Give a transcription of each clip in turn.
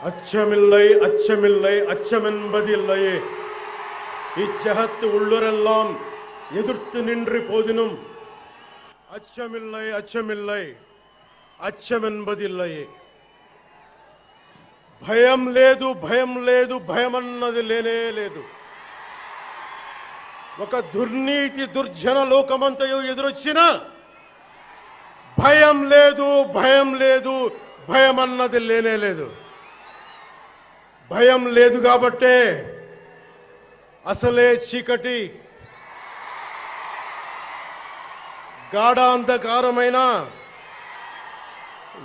అచ్చమిల్లై అచ్చమిల్లై അച്ചമില്ലേ ఈ ഇച്ചഹത്ത് ഉള്ളരെല്ലാം എതിർത്ത് നിன்று പോതിനും అచ్చమిల్లై അച്ചമില്ലേ భయం లేదు భయం లేదు భయమన్నది లేనే లేదు ఒక దుర్నీతి దుర్జన లోకమంతయు ఎదురొచ్చిన భయం లేదు భయం లేదు భయం అన్నది లేనే లేదు. భయం లేదు కాబట్టే అసలే చీకటి. గాఢ అంధకారమైన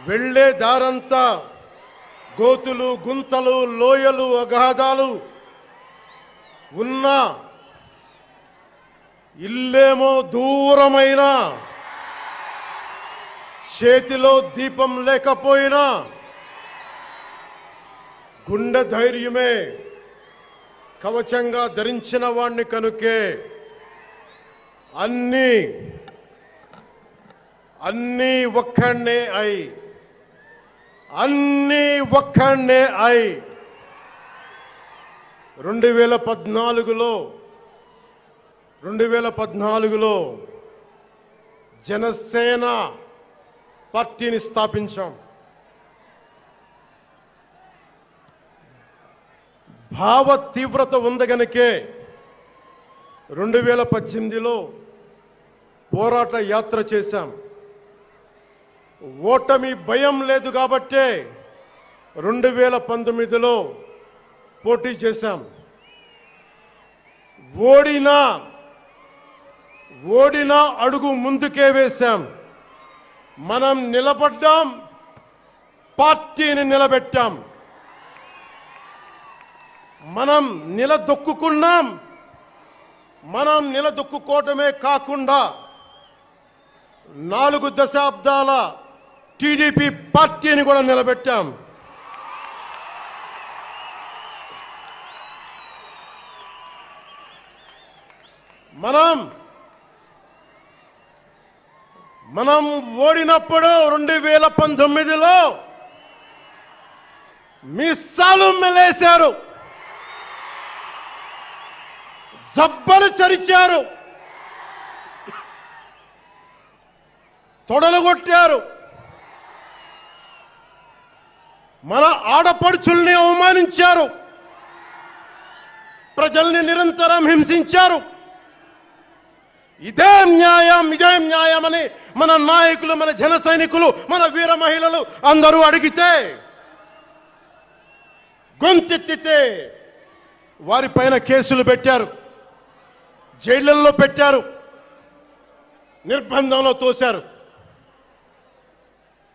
వెళ్ళే దారంతా గోతులు గుంతలు లోయలు అగాధాలు ఉన్నా ఇల్లేమో దూరమైన చేతిలో దీపం లేకపోయినా గుండె ధైర్యమే కవచంగా ధరించిన వాణ్ణి కనుకే అన్నీ అన్నీ ఒక్కడే అయి అన్నీ ఒక్కడే అయి. రెండు వేల పద్నాలుగులో రెండు వేల పద్నాలుగులో జనసేన పార్టీని స్థాపించాం. భావ తీవ్రత ఉంది గనుకే రెండు వేల పద్దెనిమిదిలో పోరాట యాత్ర చేశాం. ఓటమి భయం లేదు కాబట్టే రెండు వేల పంతొమ్మిదిలో పోటీ చేశాం. ఓడినా ఓడినా అడుగు ముందుకే వేశాం. మనం నిలబడ్డాం. పార్టీని నిలబెట్టాం. మనం నిలదొక్కుకున్నాం. మనం నిలదొక్కుకోవటమే కాకుండా నాలుగు దశాబ్దాల టీడీపీ పార్టీని కూడా నిలబెట్టాం. మనం మనం ఓడినప్పుడు రెండు వేల పంతొమ్మిదిలో మిస్సాలు మెలేశారు. జబ్బలు చరిచారు. తొడలు కొట్టారు మన ఆడపడుచుల్ని అవమానించారు. ప్రజల్ని నిరంతరం హింసించారు. ఇదే న్యాయం ఇదే న్యాయం అని మన నాయకులు మన జన సైనికులు మన వీర మహిళలు అందరూ అడిగితే గొంతెత్తితే వారిపైన కేసులు పెట్టారు జైళ్ళలో పెట్టారు నిర్బంధంలో తోశారు.